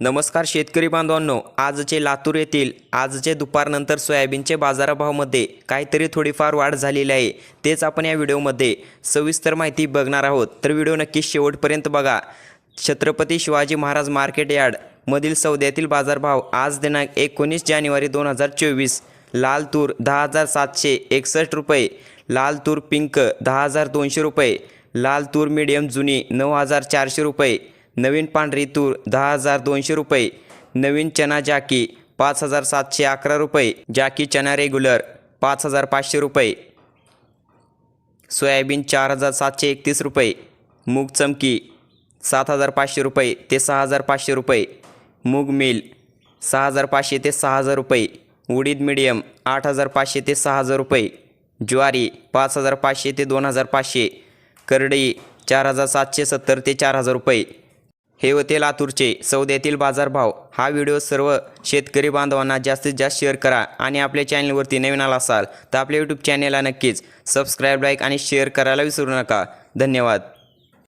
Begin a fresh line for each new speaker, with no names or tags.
नमस्कार शेतकरी बांधवांनो आजचे लातूर येथील आजचे दुपारनंतर सोयाबीनचे बाजारभावामध्ये काहीतरी थोडीफार वाढ झालेली आहे. तेच आपण या व्हिडिओमध्ये सविस्तर माहिती बघणार आहोत. तर व्हिडिओ नक्की शेवटपर्यंत बघा. छत्रपती शिवाजी महाराज मार्केट यार्डमधील सौद्यातील बाजारभाव आज दिनांक एकोणीस जानेवारी दोन हजार चोवीस. लाल तूर दहा हजार सातशे एकसष्ट रुपये लाल तूर पिंक दहा हजार दोनशे रुपये लाल तूर मीडियम जुनी नऊ हजार चारशे रुपये नवीन पांढरी तूर दहा हजार दोनशे रुपये. नवीन चना जाकी पाच हजार सातशे अकरा रुपये. जाकी चना रेग्युलर पाच हजार पाचशे रुपये. सोयाबीन चार हजार सातशे एकतीस रुपये. मूग चमकी सात हजार पाचशे रुपये ते सहा हजार पाचशे रुपये. मूग मिल सहा हजार पाचशे ते सहा हजार रुपये. उडीद मिडियम आठ हजार पाचशे ते सहा हजार रुपये. ज्वारी पाच हजार पाचशे ते दोन हजार पाचशे. करडई चार हजार सातशे सत्तर ते चार हजार रुपये. हे होते लातूरचे सौद्यातील बाजारभाव. हा व्हिडिओ सर्व शेतकरी बांधवांना जास्तीत जास्त शेअर करा आणि आपल्या चॅनलवरती नवीन आला असाल तर आपल्या यूट्यूब चॅनेलला नक्कीच सबस्क्राईब लाईक आणि शेअर करायला विसरू नका. धन्यवाद.